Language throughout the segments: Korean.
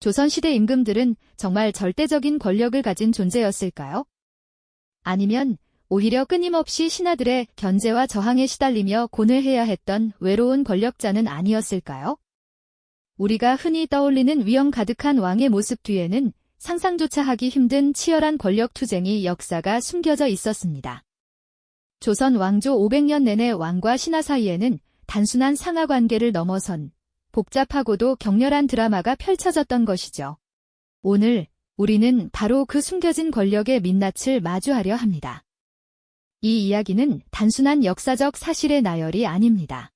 조선시대 임금들은 정말 절대적인 권력을 가진 존재였을까요? 아니면 오히려 끊임없이 신하들의 견제와 저항에 시달리며 곤을 해야 했던 외로운 권력자는 아니었을까요? 우리가 흔히 떠올리는 위험 가득한 왕의 모습 뒤에는 상상조차 하기 힘든 치열한 권력 투쟁이 역사가 숨겨져 있었습니다. 조선 왕조 500년 내내 왕과 신하 사이에는 단순한 상하 관계를 넘어선 복잡하고도 격렬한 드라마가 펼쳐졌던 것이죠. 오늘 우리는 바로 그 숨겨진 권력의 민낯을 마주하려 합니다. 이 이야기는 단순한 역사적 사실의 나열이 아닙니다.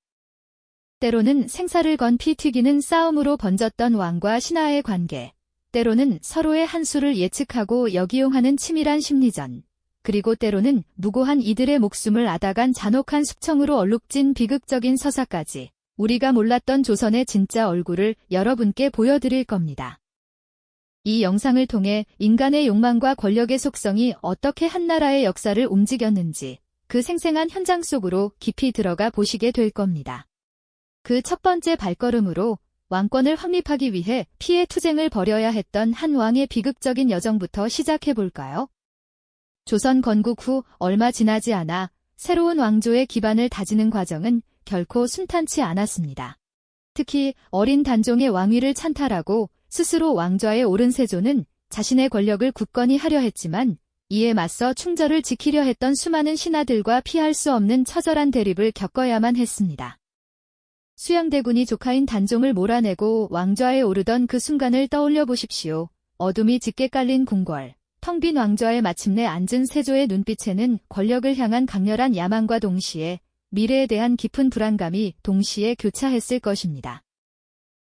때로는 생사를 건 피 튀기는 싸움으로 번졌던 왕과 신하의 관계, 때로는 서로의 한수를 예측하고 역이용하는 치밀한 심리전, 그리고 때로는 무고한 이들의 목숨을 앗아간 잔혹한 숙청으로 얼룩진 비극적인 서사까지 우리가 몰랐던 조선의 진짜 얼굴을 여러분께 보여드릴 겁니다. 이 영상을 통해 인간의 욕망과 권력의 속성이 어떻게 한 나라의 역사를 움직였는지 그 생생한 현장 속으로 깊이 들어가 보시게 될 겁니다. 그 첫 번째 발걸음으로 왕권을 확립하기 위해 피해 투쟁을 벌여야 했던 한 왕의 비극적인 여정부터 시작해 볼까요? 조선 건국 후 얼마 지나지 않아 새로운 왕조의 기반을 다지는 과정은 결코 순탄치 않았습니다. 특히 어린 단종의 왕위를 찬탈하고 스스로 왕좌에 오른 세조는 자신의 권력을 굳건히 하려 했지만 이에 맞서 충절을 지키려 했던 수많은 신하들과 피할 수 없는 처절한 대립을 겪어야만 했습니다. 수양대군이 조카인 단종을 몰아내고 왕좌에 오르던 그 순간을 떠올려 보십시오. 어둠이 짙게 깔린 궁궐, 텅 빈 왕좌에 마침내 앉은 세조의 눈빛에는 권력을 향한 강렬한 야망과 동시에 미래에 대한 깊은 불안감이 동시에 교차했을 것입니다.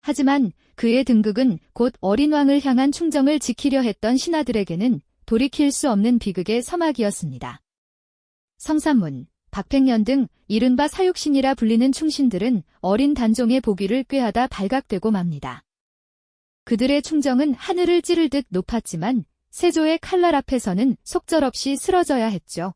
하지만 그의 등극은 곧 어린 왕을 향한 충정을 지키려 했던 신하들에게는 돌이킬 수 없는 비극의 서막이었습니다. 성삼문, 박팽년 등 이른바 사육신이라 불리는 충신들은 어린 단종의 보기를 꾀하다 발각되고 맙니다. 그들의 충정은 하늘을 찌를 듯 높았지만 세조의 칼날 앞에서는 속절없이 쓰러져야 했죠.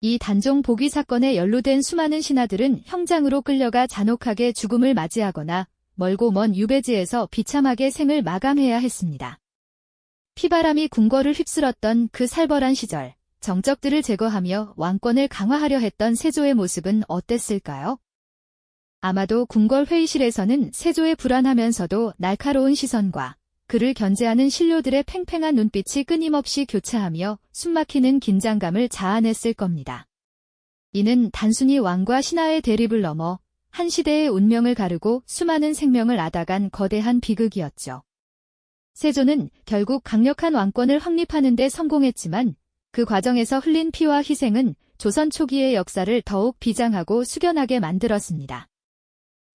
이 단종 보기 사건에 연루된 수많은 신하들은 형장으로 끌려가 잔혹하게 죽음을 맞이하거나 멀고 먼 유배지에서 비참하게 생을 마감해야 했습니다. 피바람이 궁궐을 휩쓸었던 그 살벌한 시절, 정적들을 제거하며 왕권을 강화하려 했던 세조의 모습은 어땠을까요? 아마도 궁궐 회의실에서는 세조의 불안하면서도 날카로운 시선과 그를 견제하는 신료들의 팽팽한 눈빛이 끊임없이 교차하며 숨막히는 긴장감을 자아냈을 겁니다. 이는 단순히 왕과 신하의 대립을 넘어 한 시대의 운명을 가르고 수많은 생명을 앗아간 거대한 비극이었죠. 세조는 결국 강력한 왕권을 확립하는 데 성공했지만 그 과정에서 흘린 피와 희생은 조선 초기의 역사를 더욱 비장하고 숙연하게 만들었습니다.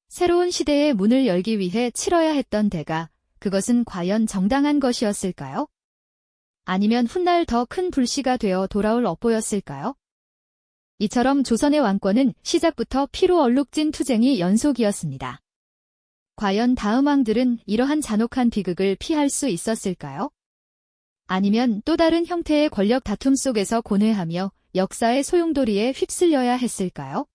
새로운 시대의 문을 열기 위해 치러야 했던 대가 그것은 과연 정당한 것이었을까요? 아니면 훗날 더 큰 불씨가 되어 돌아올 업보였을까요? 이처럼 조선의 왕권은 시작부터 피로 얼룩진 투쟁이 연속이었습니다. 과연 다음 왕들은 이러한 잔혹한 비극을 피할 수 있었을까요? 아니면 또 다른 형태의 권력 다툼 속에서 고뇌하며 역사의 소용돌이에 휩쓸려야 했을까요?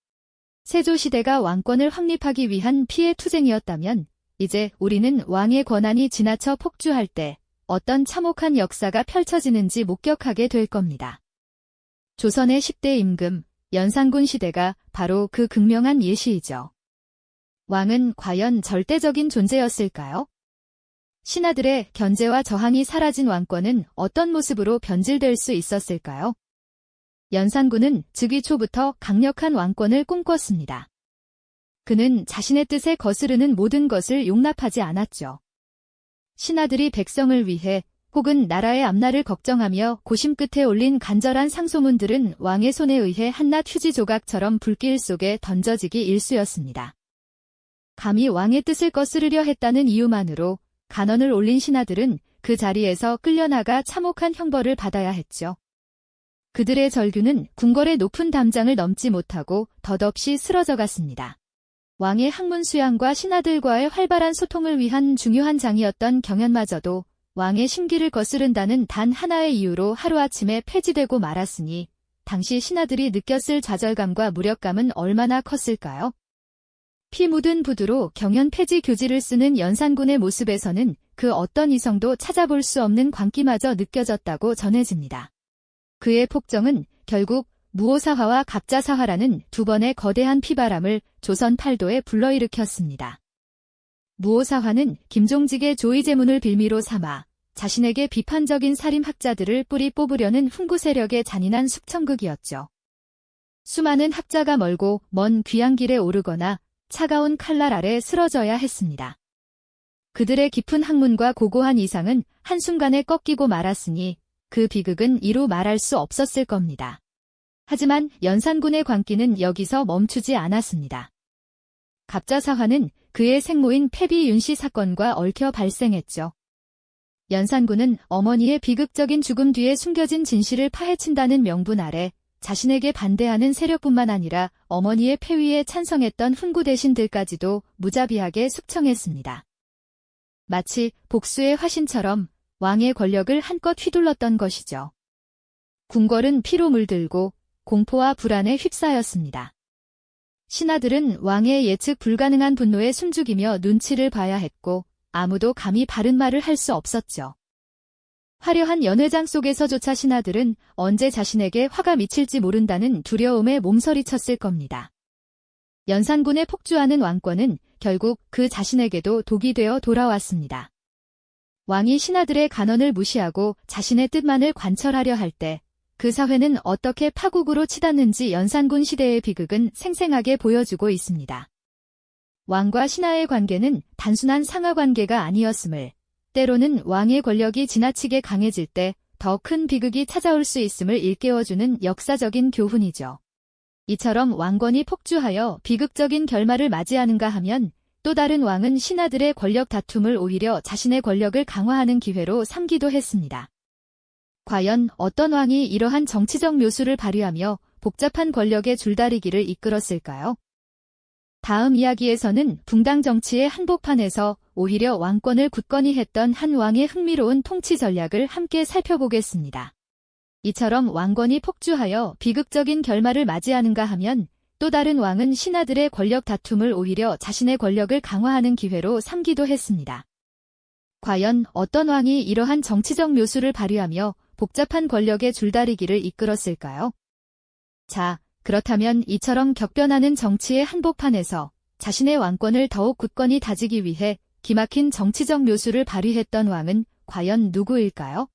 세조시대가 왕권을 확립하기 위한 피해 투쟁이었다면 이제 우리는 왕의 권한이 지나쳐 폭주할 때 어떤 참혹한 역사가 펼쳐지는지 목격하게 될 겁니다. 조선의 10대 임금, 연산군 시대가 바로 그 극명한 예시이죠. 왕은 과연 절대적인 존재였을까요? 신하들의 견제와 저항이 사라진 왕권은 어떤 모습으로 변질될 수 있었을까요? 연산군은 즉위 초부터 강력한 왕권을 꿈꿨습니다. 그는 자신의 뜻에 거스르는 모든 것을 용납하지 않았죠. 신하들이 백성을 위해 혹은 나라의 앞날을 걱정하며 고심 끝에 올린 간절한 상소문들은 왕의 손에 의해 한낱 휴지 조각처럼 불길 속에 던져지기 일쑤였습니다. 감히 왕의 뜻을 거스르려 했다는 이유만으로 간언을 올린 신하들은 그 자리에서 끌려나가 참혹한 형벌을 받아야 했죠. 그들의 절규는 궁궐의 높은 담장을 넘지 못하고 덧없이 쓰러져 갔습니다. 왕의 학문 수양과 신하들과의 활발한 소통을 위한 중요한 장이었던 경연마저도 왕의 심기를 거스른다는 단 하나의 이유로 하루아침에 폐지되고 말았으니 당시 신하들이 느꼈을 좌절감과 무력감은 얼마나 컸을까요? 피 묻은 부두로 경연 폐지 교지를 쓰는 연산군의 모습에서는 그 어떤 이성도 찾아볼 수 없는 광기마저 느껴졌다고 전해집니다. 그의 폭정은 결국 무오사화와 갑자사화라는 두 번의 거대한 피바람을 조선 팔도에 불러일으켰습니다. 무오사화는 김종직의 조의제문을 빌미로 삼아 자신에게 비판적인 살인학자들을 뿌리 뽑으려는 훈구 세력의 잔인한 숙청극이었죠. 수많은 학자가 멀고 먼 귀향길에 오르거나 차가운 칼날 아래 쓰러져야 했습니다. 그들의 깊은 학문과 고고한 이상은 한순간에 꺾이고 말았으니 그 비극은 이루 말할 수 없었을 겁니다. 하지만 연산군의 광기는 여기서 멈추지 않았습니다. 갑자사화는 그의 생모인 패비 윤씨 사건과 얽혀 발생했죠. 연산군은 어머니의 비극적인 죽음 뒤에 숨겨진 진실을 파헤친다는 명분 아래 자신에게 반대하는 세력뿐만 아니라 어머니의 폐위에 찬성했던 훈구 대신들까지도 무자비하게 숙청했습니다. 마치 복수의 화신처럼 왕의 권력을 한껏 휘둘렀던 것이죠. 궁궐은 피로 물들고 공포와 불안에 휩싸였습니다. 신하들은 왕의 예측 불가능한 분노에 숨죽이며 눈치를 봐야 했고 아무도 감히 바른 말을 할 수 없었죠. 화려한 연회장 속에서조차 신하들은 언제 자신에게 화가 미칠지 모른다는 두려움에 몸서리쳤을 겁니다. 연산군의 폭주하는 왕권은 결국 그 자신에게도 독이 되어 돌아왔습니다. 왕이 신하들의 간언을 무시하고 자신의 뜻만을 관철하려 할 때 그 사회는 어떻게 파국으로 치닫는지 연산군 시대의 비극은 생생하게 보여주고 있습니다. 왕과 신하의 관계는 단순한 상하 관계가 아니었음을 때로는 왕의 권력이 지나치게 강해질 때 더 큰 비극이 찾아올 수 있음을 일깨워주는 역사적인 교훈이죠. 이처럼 왕권이 폭주하여 비극적인 결말을 맞이하는가 하면 또 다른 왕은 신하들의 권력 다툼을 오히려 자신의 권력을 강화하는 기회로 삼기도 했습니다. 과연 어떤 왕이 이러한 정치적 묘수를 발휘하며 복잡한 권력의 줄다리기를 이끌었을까요? 다음 이야기에서는 붕당 정치의 한복판에서 오히려 왕권을 굳건히 했던 한 왕의 흥미로운 통치 전략을 함께 살펴보겠습니다. 이처럼 왕권이 폭주하여 비극적인 결말을 맞이하는가 하면 또 다른 왕은 신하들의 권력 다툼을 오히려 자신의 권력을 강화하는 기회로 삼기도 했습니다. 과연 어떤 왕이 이러한 정치적 묘수를 발휘하며 복잡한 권력의 줄다리기를 이끌었을까요? 자, 그렇다면 이처럼 격변하는 정치의 한복판에서 자신의 왕권을 더욱 굳건히 다지기 위해 기막힌 정치적 묘수를 발휘했던 왕은 과연 누구일까요?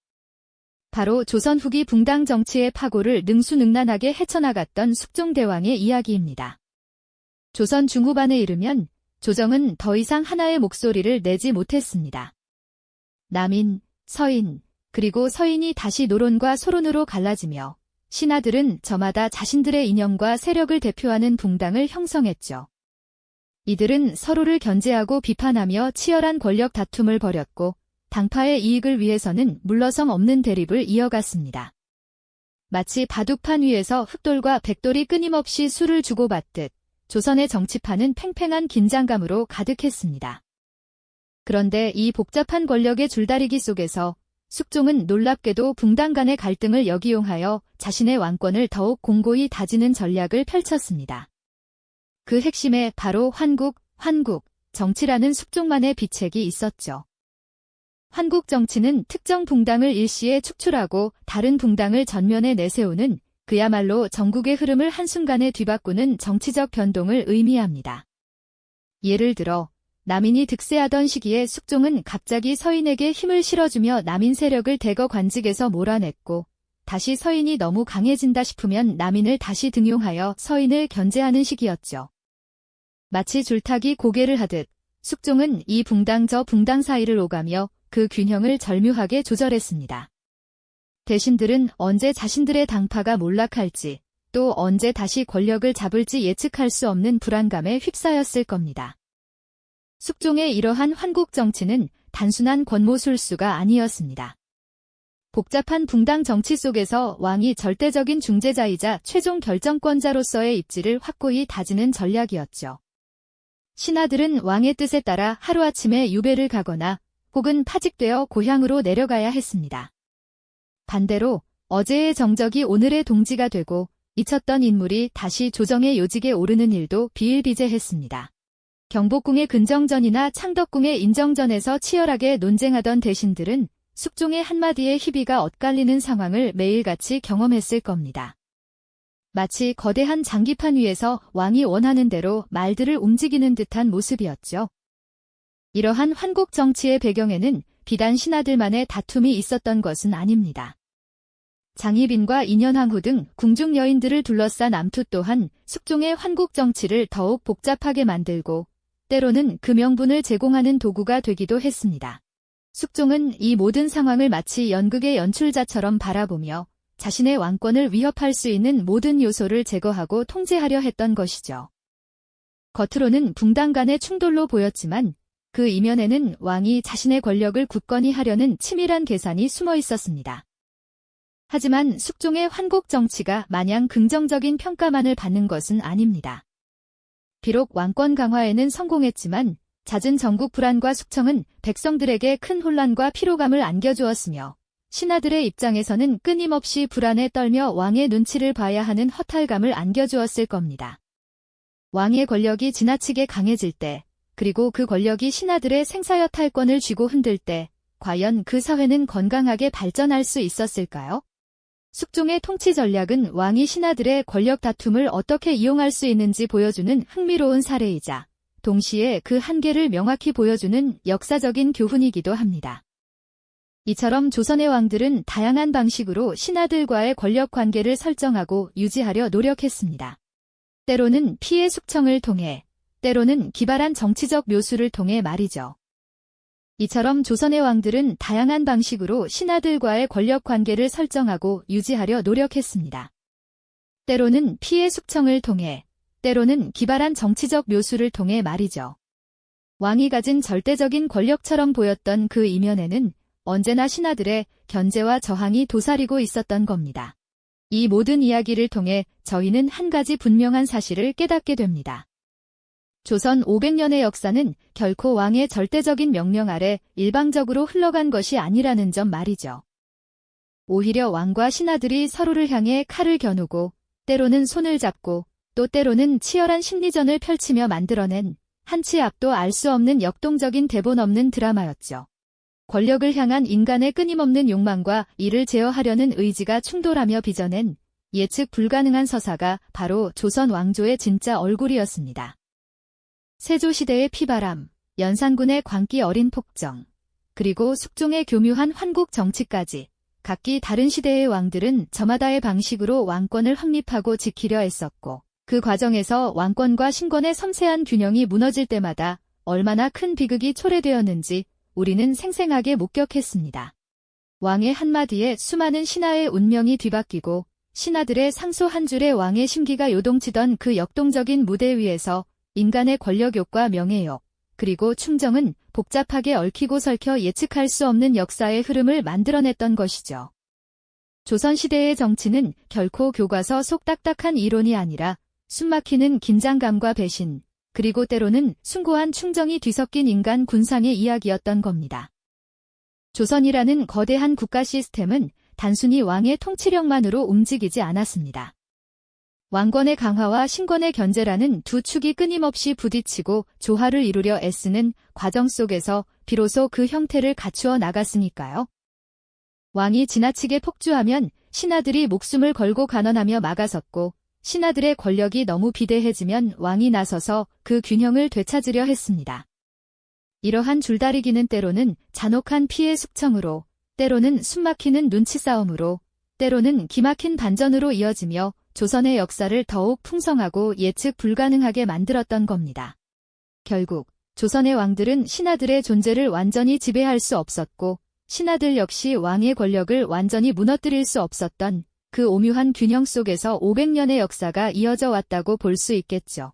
바로 조선 후기 붕당 정치의 파고를 능수능란하게 헤쳐나갔던 숙종대왕의 이야기입니다. 조선 중후반에 이르면 조정은 더 이상 하나의 목소리를 내지 못했습니다. 남인, 서인, 그리고 서인이 다시 노론과 소론으로 갈라지며 신하들은 저마다 자신들의 이념과 세력을 대표하는 붕당을 형성했죠. 이들은 서로를 견제하고 비판하며 치열한 권력 다툼을 벌였고 당파의 이익을 위해서는 물러섬 없는 대립을 이어갔습니다. 마치 바둑판 위에서 흑돌과 백돌이 끊임없이 수를 주고받듯 조선의 정치판은 팽팽한 긴장감으로 가득했습니다. 그런데 이 복잡한 권력의 줄다리기 속에서 숙종은 놀랍게도 붕당 간의 갈등을 역이용하여 자신의 왕권을 더욱 공고히 다지는 전략을 펼쳤습니다. 그 핵심에 바로 환국, 환국, 정치라는 숙종만의 비책이 있었죠. 한국 정치는 특정 붕당을 일시에 축출하고 다른 붕당을 전면에 내세우는 그야말로 전국의 흐름을 한순간에 뒤바꾸는 정치적 변동을 의미합니다. 예를 들어 남인이 득세하던 시기에 숙종은 갑자기 서인에게 힘을 실어주며 남인 세력을 대거 관직에서 몰아냈고 다시 서인이 너무 강해진다 싶으면 남인을 다시 등용하여 서인을 견제하는 시기였죠. 마치 줄타기 고개를 하듯 숙종은 이 붕당 저 붕당 사이를 오가며 그 균형을 절묘하게 조절했습니다. 대신들은 언제 자신들의 당파가 몰락할지 또 언제 다시 권력을 잡을지 예측할 수 없는 불안감에 휩싸였을 겁니다. 숙종의 이러한 환국 정치는 단순한 권모술수가 아니었습니다. 복잡한 붕당 정치 속에서 왕이 절대적인 중재자이자 최종 결정권자로서의 입지를 확고히 다지는 전략이었죠. 신하들은 왕의 뜻에 따라 하루아침에 유배를 가거나 혹은 파직되어 고향으로 내려가야 했습니다. 반대로 어제의 정적이 오늘의 동지가 되고 잊혔던 인물이 다시 조정의 요직에 오르는 일도 비일비재했습니다. 경복궁의 근정전이나 창덕궁의 인정전에서 치열하게 논쟁하던 대신들은 숙종의 한마디에 희비가 엇갈리는 상황을 매일같이 경험했을 겁니다. 마치 거대한 장기판 위에서 왕이 원하는 대로 말들을 움직이는 듯한 모습이었죠. 이러한 환국 정치의 배경에는 비단 신하들만의 다툼이 있었던 것은 아닙니다. 장희빈과 인현왕후 등 궁중 여인들을 둘러싼 암투 또한 숙종의 환국 정치를 더욱 복잡하게 만들고 때로는 그 명분을 제공하는 도구가 되기도 했습니다. 숙종은 이 모든 상황을 마치 연극의 연출자처럼 바라보며 자신의 왕권을 위협할 수 있는 모든 요소를 제거하고 통제하려 했던 것이죠. 겉으로는 붕당 간의 충돌로 보였지만 그 이면에는 왕이 자신의 권력을 굳건히 하려는 치밀한 계산이 숨어 있었습니다. 하지만 숙종의 환국 정치가 마냥 긍정적인 평가만을 받는 것은 아닙니다. 비록 왕권 강화에는 성공했지만 잦은 전국 불안과 숙청은 백성들에게 큰 혼란과 피로감을 안겨주었으며 신하들의 입장에서는 끊임없이 불안에 떨며 왕의 눈치를 봐야 하는 허탈감을 안겨주었을 겁니다. 왕의 권력이 지나치게 강해질 때, 그리고 그 권력이 신하들의 생사여 탈권을 쥐고 흔들 때, 과연 그 사회는 건강하게 발전할 수 있었을까요? 숙종의 통치 전략은 왕이 신하들의 권력 다툼을 어떻게 이용할 수 있는지 보여주는 흥미로운 사례이자, 동시에 그 한계를 명확히 보여주는 역사적인 교훈이기도 합니다. 이처럼 조선의 왕들은 다양한 방식으로 신하들과의 권력 관계를 설정하고 유지하려 노력했습니다. 때로는 피해 숙청을 통해, 때로는 기발한 정치적 묘수를 통해 말이죠. 이처럼 조선의 왕들은 다양한 방식으로 신하들과의 권력 관계를 설정하고 유지하려 노력했습니다. 때로는 피해 숙청을 통해, 때로는 기발한 정치적 묘수를 통해 말이죠. 왕이 가진 절대적인 권력처럼 보였던 그 이면에는 언제나 신하들의 견제와 저항이 도사리고 있었던 겁니다. 이 모든 이야기를 통해 저희는 한 가지 분명한 사실을 깨닫게 됩니다. 조선 500년의 역사는 결코 왕의 절대적인 명령 아래 일방적으로 흘러간 것이 아니라는 점 말이죠. 오히려 왕과 신하들이 서로를 향해 칼을 겨누고 때로는 손을 잡고 또 때로는 치열한 심리전을 펼치며 만들어낸 한치 앞도 알 수 없는 역동적인 대본 없는 드라마였죠. 권력을 향한 인간의 끊임없는 욕망과 이를 제어하려는 의지가 충돌하며 빚어낸 예측 불가능한 서사가 바로 조선 왕조의 진짜 얼굴이었습니다. 세조시대의 피바람, 연산군의 광기 어린 폭정, 그리고 숙종의 교묘한 환국 정치까지 각기 다른 시대의 왕들은 저마다의 방식으로 왕권을 확립하고 지키려 했었고 그 과정에서 왕권과 신권의 섬세한 균형이 무너질 때마다 얼마나 큰 비극이 초래되었는지 우리는 생생하게 목격했습니다. 왕의 한마디에 수많은 신하의 운명이 뒤바뀌고 신하들의 상소 한 줄에 왕의 심기가 요동치던 그 역동적인 무대 위에서 인간의 권력욕과 명예욕, 그리고 충정은 복잡하게 얽히고 설켜 예측할 수 없는 역사의 흐름을 만들어냈던 것이죠. 조선시대의 정치는 결코 교과서 속 딱딱한 이론이 아니라 숨막히는 긴장감과 배신, 그리고 때로는 숭고한 충정이 뒤섞인 인간 군상의 이야기였던 겁니다. 조선이라는 거대한 국가 시스템은 단순히 왕의 통치력만으로 움직이지 않았습니다. 왕권의 강화와 신권의 견제라는 두 축이 끊임없이 부딪히고 조화를 이루려 애쓰는 과정 속에서 비로소 그 형태를 갖추어 나갔으니까요. 왕이 지나치게 폭주하면 신하들이 목숨을 걸고 간언하며 막아섰고 신하들의 권력이 너무 비대해지면 왕이 나서서 그 균형을 되찾으려 했습니다. 이러한 줄다리기는 때로는 잔혹한 피해 숙청으로, 때로는 숨막히는 눈치 싸움으로, 때로는 기막힌 반전으로 이어지며 조선의 역사를 더욱 풍성하고 예측 불가능하게 만들었던 겁니다. 결국 조선의 왕들은 신하들의 존재를 완전히 지배할 수 없었고 신하들 역시 왕의 권력을 완전히 무너뜨릴 수 없었던 그 오묘한 균형 속에서 500년의 역사가 이어져 왔다고 볼 수 있겠죠.